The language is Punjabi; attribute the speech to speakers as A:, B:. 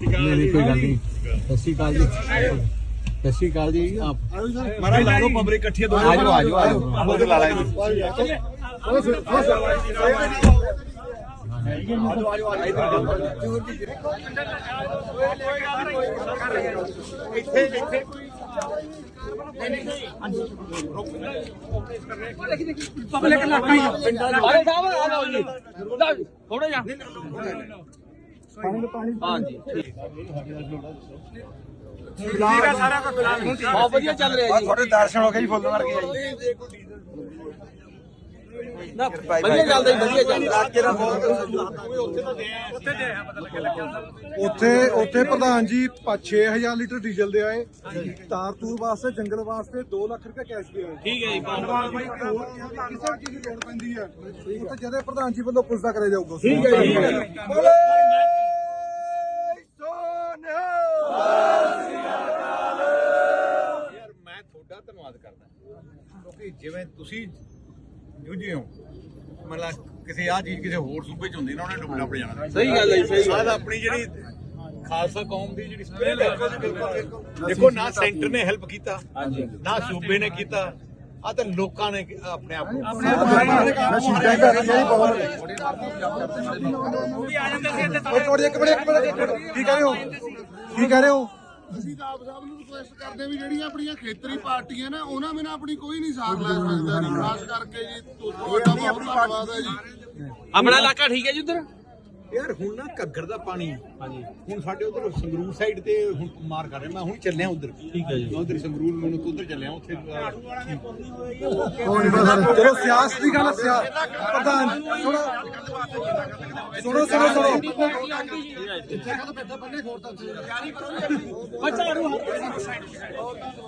A: ਨਹੀਂ ਨਹੀਂ ਕੋਈ ਗੱਲ ਨਹੀਂ। ਸਤਿ ਸ਼੍ਰੀ ਅਕਾਲ ਜੀ। ਸਤਿ ਸ਼੍ਰੀ ਅਕਾਲ ਜੀ ਆਪ।
B: ਮਾਰਾ ਲਾ ਲਓ ਪਬਲਿਕ ਇਕੱਠੀ ਦੋ
A: ਆਜੋ ਆਜੋ ਆਜੋ।
B: ਆਜੋ ਲਾ ਲਾਂਗੇ।
C: ਪਬਲਿਕ ਇਲਾਕਾ ਹੀ ਆ ਪਿੰਡਾਂ ਦਾ ਅਰੇ ਸਾਹਿਬ ਆ ਜਾਓ ਜੀ ਥੋੜਾ ਜਿਹਾ ਹਾਂਜੀ ਠੀਕ। ਹੈ ਸਾਰਾ ਕੁਝ ਫਿਲਹਾਲ ਬਹੁਤ ਵਧੀਆ ਚੱਲ ਰਿਹਾ ਜੀ।
B: ਤੁਹਾਡੇ ਦਰਸ਼ਨ ਹੋ ਗਏ ਜੀ ਫੁੱਲ ਮਾਰ ਕੇ ਆਈ
C: ਨਾ ਵਧੀਆ ਚੱਲਦਾ ਜੀ ਵਧੀਆ ਚੱਲਦਾ।
D: ਉੱਥੇ ਉੱਥੇ ਪ੍ਰਧਾਨ ਜੀ 6000 ਲੀਟਰ ਡੀਜ਼ਲ ਦੇ ਆਏ। ਤਾਰ ਤੂਰ ਵਾਸਤੇ ਜੰਗਲ ਵਾਸਤੇ 2 ਲੱਖ ਰੁਪਏ ਕੈਸ਼ ਦੇ ਆਏ।
C: ਠੀਕ ਹੈ ਜੀ
D: ਕਿਸੇ ਚੀਜ਼ ਦੀ ਲੋੜ ਪੈਂਦੀ ਹੈ। ਉੱਥੇ ਜਦੇ ਪ੍ਰਧਾਨ ਜੀ ਵੱਲੋਂ ਪੁੱਛਦਾ ਕਰਿਆ ਜਾਊਗਾ।
C: ਠੀਕ ਹੈ ਜੀ
B: ਯਾਰ ਮੈਂ ਤੁਹਾਡਾ ਧੰਨਵਾਦ ਕਰਦਾ ਕਿਉਂਕਿ ਜਿਵੇਂ ਤੁਸੀਂ ਜੂਝੇ ਹੋ ਮਤਲਬ ਕਿਸੇ ਆ ਚੀਜ਼ ਕਿਸੇ ਹੋਰ ਸੂਬੇ ਚ ਹੁੰਦੀ ਨਾ ਉਹਨੇ ਡੁੱਬਣਾ ਪੜ ਜਾਣਾ।
C: ਸਹੀ ਗੱਲ ਹੈ ਸਹੀ ਗੱਲ
B: ਸਾਡਾ ਆਪਣੀ ਜਿਹੜੀ ਖਾਲਸਾ ਕੌਮ ਦੀ ਜਿਹੜੀ ਸਪਿਰਿਟ ਹੈ ਦੇਖੋ ਨਾ ਸੈਂਟਰ ਨੇ ਹੈਲਪ ਕੀਤਾ ਨਾ ਸੂਬੇ ਨੇ ਕੀਤਾ ਆ ਤਾਂ ਲੋਕਾਂ ਨੇ ਆਪਣੇ ਆਪ ਨੂੰ
D: ਥੋੜੀ ਇੱਕ ਮਿੰਟ ਇੱਕ ਮਿੰਟ ਇੱਕ ਮਿੰਟ। ਕੀ ਕਹਿ ਰਹੇ ਹੋ? ਕੀ ਕਹਿ ਰਹੇ ਹੋ?
E: ਅਸੀਂ ਤਾਂ ਆਪ ਸਾਹਿਬ ਨੂੰ ਰਿਕੁਐਸਟ ਕਰਦੇ ਹਾਂ ਵੀ ਜਿਹੜੀਆਂ ਆਪਣੀਆਂ ਖੇਤਰੀ ਪਾਰਟੀਆਂ ਨੇ ਉਹਨਾਂ ਬਿਨਾਂ ਆਪਣੀ ਕੋਈ ਨਹੀਂ ਸਾਥ ਲੈ ਸਕਦਾ ਜੀ। ਖਾਸ ਕਰਕੇ ਜੀ ਤੁਹਾਡਾ ਬਹੁਤ ਧੰਨਵਾਦ ਹੈ ਜੀ।
C: ਆਪਣਾ ਇਲਾਕਾ ਠੀਕ ਹੈ ਜੀ ਉਧਰ?
B: ਯਾਰ ਹੁਣ ਨਾ ਘੱਗਰ ਦਾ ਪਾਣੀ ਹਾਂਜੀ। ਹੁਣ ਸਾਡੇ ਉਧਰ ਸੰਗਰੂਰ ਸਾਈਡ ਤੇ ਹੁਣ ਮਾਰ ਕਰ ਰਿਹਾ। ਮੈਂ ਹੁਣ ਚੱਲਿਆ ਉਧਰ। ਠੀਕ ਹੈ ਜੀ। ਉਧਰ ਸੰਗਰੂਰ ਮੈਨੂੰ ਉਧਰ ਚੱਲਿਆ ਉੱਥੇ ਅਹ,
D: ਚਲੋ ਸਿਆਸਤ ਦੀ ਗੱਲ ਸਿਆ ਪ੍ਰਧਾਨ ਥੋੜਾ ਸੁਣੋ। ਸੁਣੋ ਸੁਣੋ